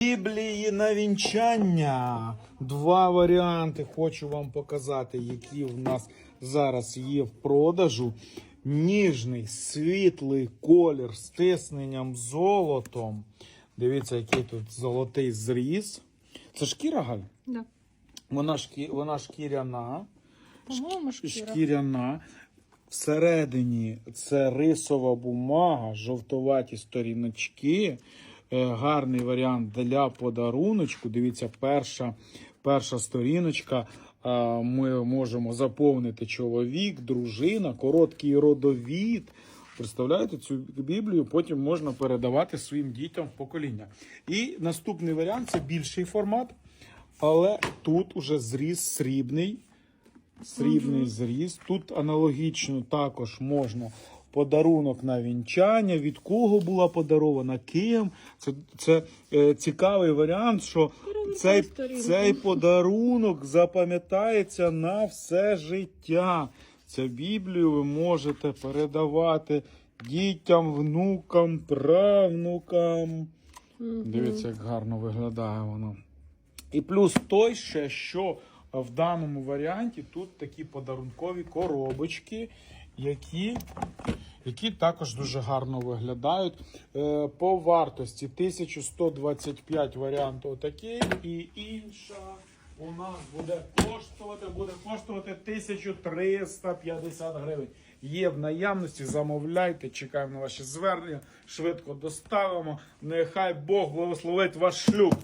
Біблії на вінчання. Два варіанти хочу вам показати, які в нас зараз є в продажу. Ніжний, світлий колір з тисненням золотом. Дивіться, який тут золотий зріз. Це шкіра, Галь? Да. Вона, шкі... Вона шкіряна. По-моєму, шкіра. Шкіряна. Всередині це рисова бумага, жовтуваті сторіночки. Е, Гарний варіант для подаруночку. Дивіться, перша, перша сторіночка. Е, Ми можемо заповнити чоловік, дружина, короткий родовід. Представляєте цю Біблію, потім можна передавати своїм дітям в покоління. І наступний варіант це більший формат, але тут уже зріз срібний. Срібний зріз. Тут аналогічно також можна подарунок на вінчання. Від кого була подарована, ким. Це, це е, цікавий варіант, що цей, цей подарунок запам'ятається на все життя. Цю Біблію ви можете передавати дітям, внукам, правнукам. Дивіться, як гарно виглядає воно. І плюс той ще, що в даному варіанті тут такі подарункові коробочки, які, які також дуже гарно виглядають. Е, По вартості 1125 варіант отакий, і інша у нас буде коштувати, буде коштувати 1350 гривень. Є в наявності, замовляйте, чекаємо на ваші звернення, швидко доставимо. Нехай Бог благословить ваш шлюб.